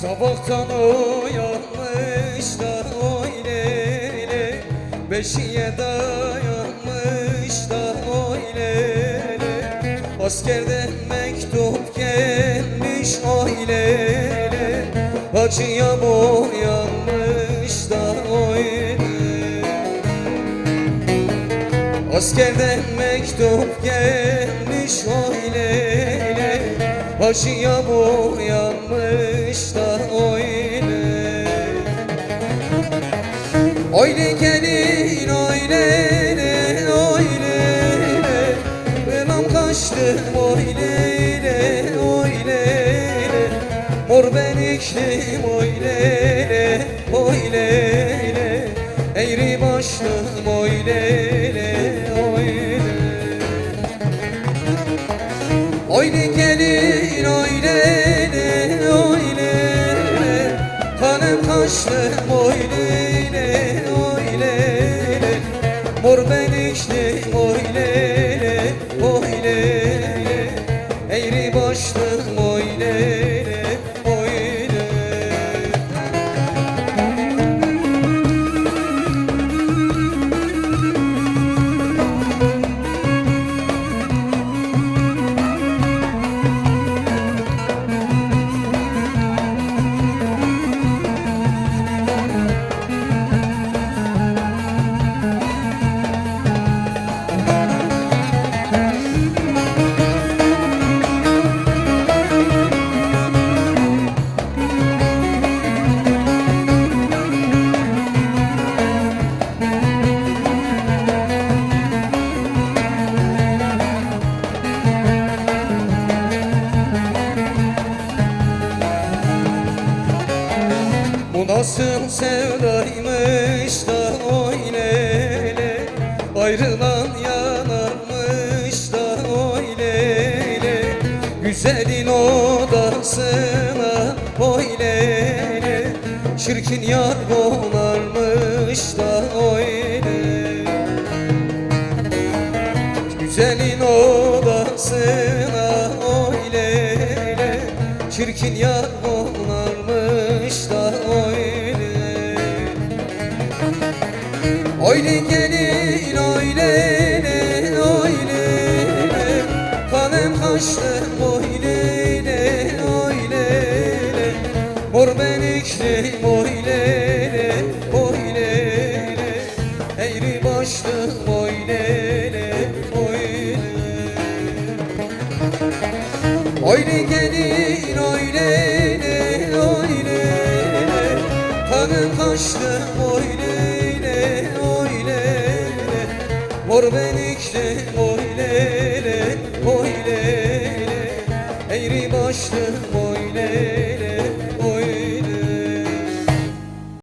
Sabahtan uyanmış da öyle Beşiğe dayanmış da öyle Askerden mektup gelmiş öyle Hacıya boyanmış da öyle Askerden mektup gelmiş öyle Hacıya boyanmış da öyle Öyle gelin öyle öyle Belam kaçtı öyle öyle Mor beniklim öyle öyle Eğri başlım öyle öyle Oyne gelin oyne oyne Kalem kaşlım oyne nasıl sevdaymış da öyle Ayrılan yanarmış da öyle Güzelin odasına öyle Çirkin yar konarmış da öyle Güzelin odasına öyle Çirkin yar konarmış Öyle gelin öyle öyle Kalem kaşlı öyle öyle Mor beniklim öyle öyle Eğri başlım öyle öyle Öyle gelin öyle öyle Kanım kaçtı öyle öyle Mor belikte oy lele, oy lele. Eğri başlı oy